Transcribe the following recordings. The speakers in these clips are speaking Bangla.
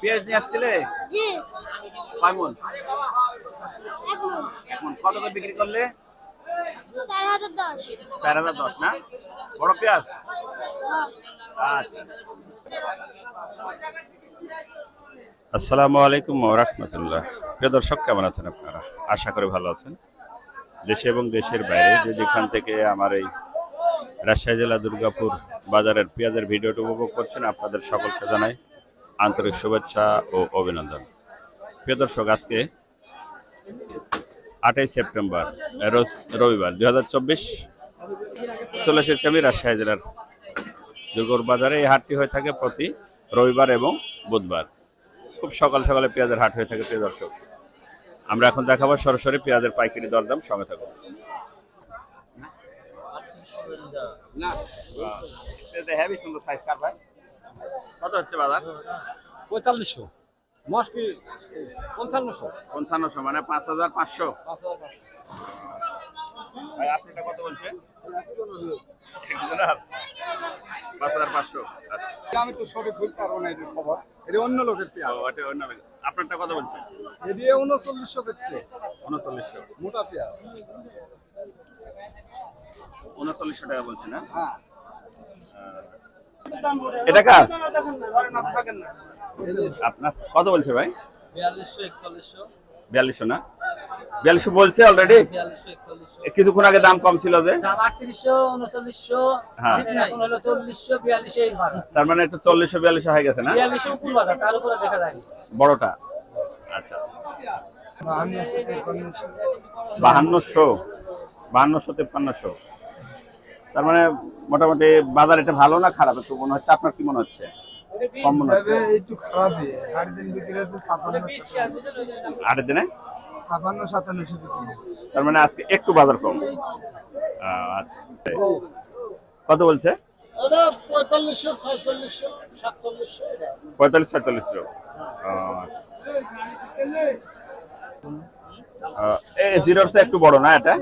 পেঁয়াজ নিয়ে আসছিলে? এখন কত করে বিক্রি করলে? চার হাজার দশ। না? বড় পেঁয়াজ। আচ্ছা। আসসালামু আলাইকুম রহমতুল্লাহ। প্রিয় দর্শক কেমন আছেন আপনারা? আশা করি ভালো আছেন। দেশে এবং দেশের বাইরে যে যেখান থেকে আমার এই রাজশাহী জেলা দুর্গাপুর বাজারের পেঁয়াজের ভিডিওটি উপভোগ করছেন আপনাদের সকলকে জানাই আন্তরিক শুভেচ্ছা ও অভিনন্দন। প্রিয় দর্শক, আজকে আটই সেপ্টেম্বর রবিবার, দুই হাজার চব্বিশ চলে এসেছি আমি রাজশাহী জেলার দুর্গর বাজারে। এই হাটটি হয়ে থাকে প্রতি রবিবার এবং বুধবার। খুব সকাল সকালে পেঁয়াজের হাট হয়ে থাকে, প্রিয় দর্শক। আমরা এখন দেখাবো সরাসরি পেঁয়াজের পাইকারি দরদাম, সঙ্গে থাকুন। হেভি সুন্দর সাইজ কার ভাই? হচ্ছে বাজার? পঁয়তাল্লিশশো। মাস কি পঞ্চান্নশো? পঞ্চান্নশো মানে পাঁচ হাজার পাঁচশো। ভাই আপনি এটা কত বলছেন? পাঁচ হাজার পাঁচশো। আচ্ছা। আমি তো সঠিক বলতে পারব না এদের খবর। এটা অন্য লোকের পেঁয়াজ। ওটা অন্য। আপনারটা কত বলছেন? এদিকে উনচল্লিশশো করছে উনচল্লিশশো। মোটা পেঁয়াজ। উনচল্লিশশো টাকা বলছেন না হ্যাঁ। এটা কার? আপনার কত বলছে ভাই? বিয়াল্লিশশো না? বিয়াল্লিশশো বলছে অলরেডি কিছুক্ষণ আগে দাম কম ছিল যে? হ্যাঁ। তার মানে একটু চল্লিশশো বিয়াল্লিশশো হয়ে গেছে না? বিয়াল্লিশশো উপর বাজার তার উপরে দেখা যায় বড়টা? আচ্ছা। বাহান্নশো বাহান্নশো তেপ্পান্নশো। তার মানে মোটামুটি বাজার এটা ভালো না খারাপ? একটু মনে হচ্ছে আপনার কি মনে হচ্ছে? কম মনে হচ্ছে। একটু খারাপই। আট দিন বিক্রি হচ্ছে ছাপান্ন আটের দিনে? ছাপান্ন সাতান্নশো তার মানে আজকে একটু বাজার কম। আচ্ছা কত বলছে? পঁয়তাল্লিশশো ছয়চল্লিশশো সাতচল্লিশশো পঁয়তাল্লিশ ছয়চল্লিশশো। আচ্ছা। জিরোর চেয়ে একটু বড় না এটা?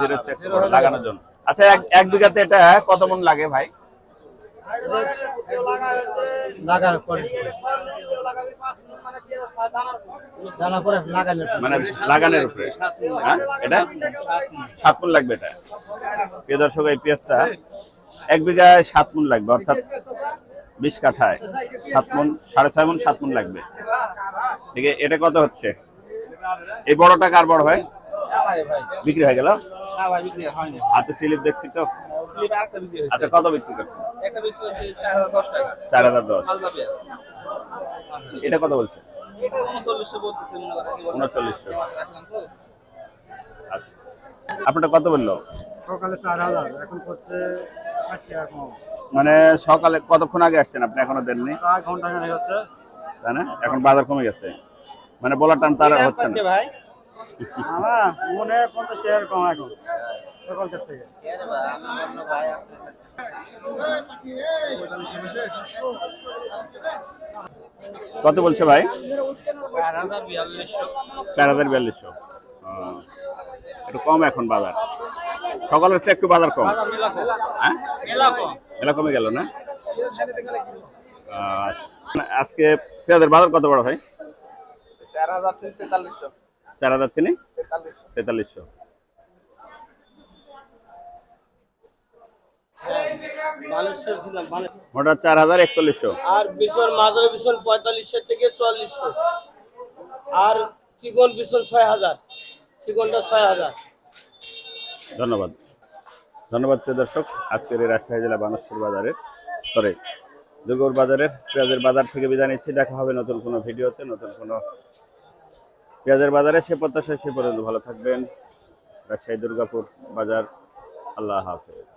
জিরোর চেয়ে একটু বড় লাগানোর জন্য। আচ্ছা এক এক বিঘাতে এটা কত মন লাগে ভাই? লাগানোর পরে। জানা পরে লাগানোর মানে লাগানোর উপরে। হ্যাঁ? এটা? সাত মন লাগবে এটা। প্রিয় দর্শক এই পেঁয়াজটা এক বিঘায় সাত মন লাগবে অর্থাৎ বিশ কাঠায় সাত মন সাড়ে ছয় মন সাত মন লাগবে। ঠিক আছে? এটা কত হচ্ছে? এই বড়টা কার বড় হয়? বিক্রি হয়ে গেল? হাতে স্লিপ দেখছি তো। আচ্ছা কত বিক্রি চার হাজার দশ এটা কত বলছে উনচল্লিশশো তো। আচ্ছা। আপনারটা কত বলল? সকালে চার হাজার এখন মানে সকালে কতক্ষণ আগে আসছেন আপনি? এখনও দেননি? ঘণ্টা হচ্ছে। তাই না? এখন বাজার কমে গেছে। মানে বলার টান তারা হচ্ছে না। ভাই আমার মনে পঞ্চাশ টাকার কম এখন। কত বলছে ভাই? চার হাজার বিয়াল্লিশশো। একটু কম এখন বাজার। সকালের চেয়ে একটু বাজার কম। হ্যাঁ? এরকম এটা কমে গেল না? আচ্ছা। আজকে পেঁয়াজের বাজার কত বড় ভাই? চার হাজার তেতাল্লিশশো। চার হাজার তিনি? তেতাল্লিশশো। মোটা চার হাজার একচল্লিশশো। আর পঁয়তাল্লিশশো থেকে চুয়াল্লিশশো। আর চিকন ছয় হাজার। চিকনটা ছয় হাজার। ধন্যবাদ। ধন্যবাদ প্রিয় দর্শক আজকের এই রাজশাহী জেলা বাজারের সরি দুর্গর বাজারের পেঁয়াজের বাজার থেকে বিদায় নিচ্ছি। দেখা হবে নতুন কোনো ভিডিওতে নতুন কোনো পেঁয়াজের বাজারে সে প্রত্যাশায় সে পর্যন্ত ভালো থাকবেন। রাজশাহী দুর্গাপুর বাজার। আল্লাহ হাফেজ।